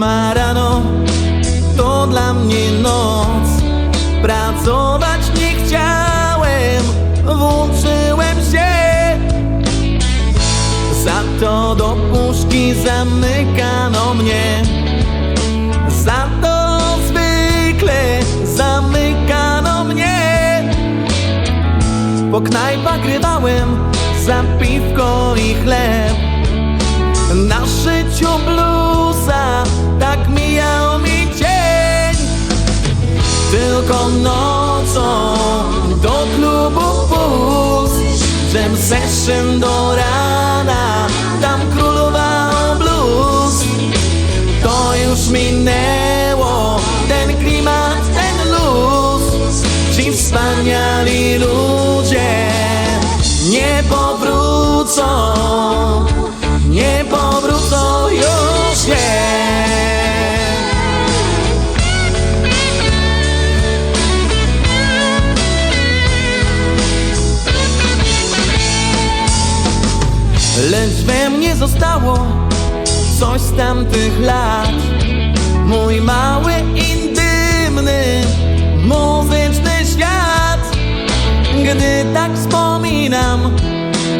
Siódma rano to dla mnie noc. Pracować nie chciałem, włączyłem się. Za to do puszki zamykano mnie. Za to zwykle zamykano mnie. Po knajpach grywałem za piwko i chleb. Na szyciu tak mijał mi dzień. Tylko nocą do klubu pójść Jam session do rana Tam królował blues. To już minęło Ten klimat, ten luz. Ci wspaniali ludzie Nie powrócą Lecz we mnie zostało coś z tamtych lat. Mój mały, intymny, muzyczny świat. Gdy tak wspominam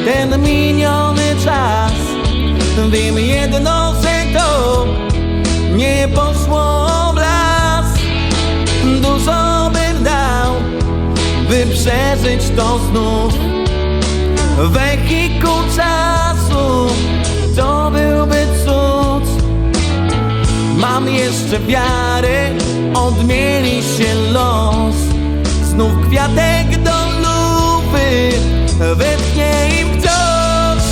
ten miniony czas Wiem jedno, że to nie poszło w las. Dużo bym dał, by przeżyć to znów. Wehikuł jeszcze wiarę Odmieni się los. Znów kwiatek do lupy Wytnie im ktoś.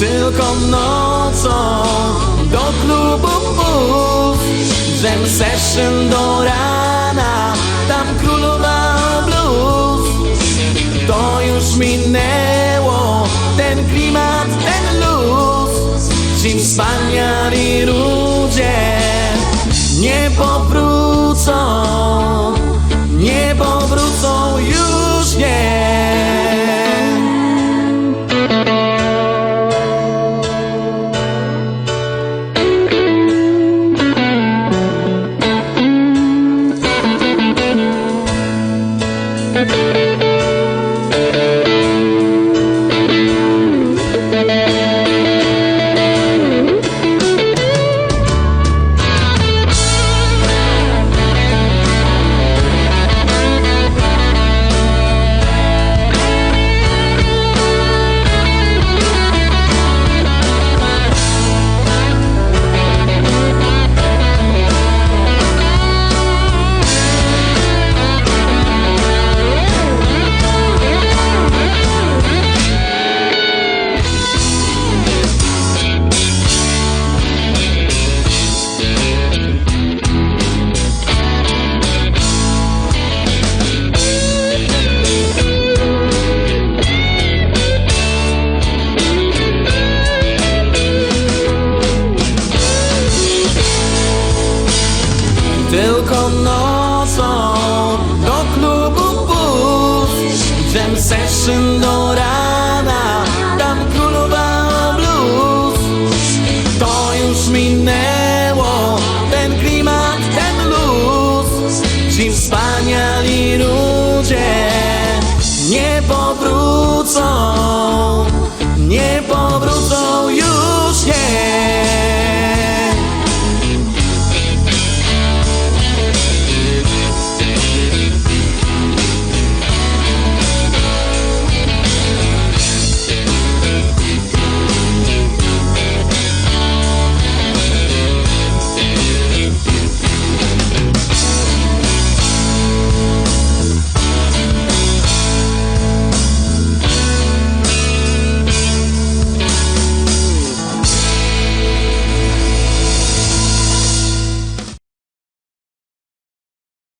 Tylko nocą Do klubu pójść Jam session do rana Tam królował blues. To już minęło Ten klimat, ten luz. Ci wspaniali success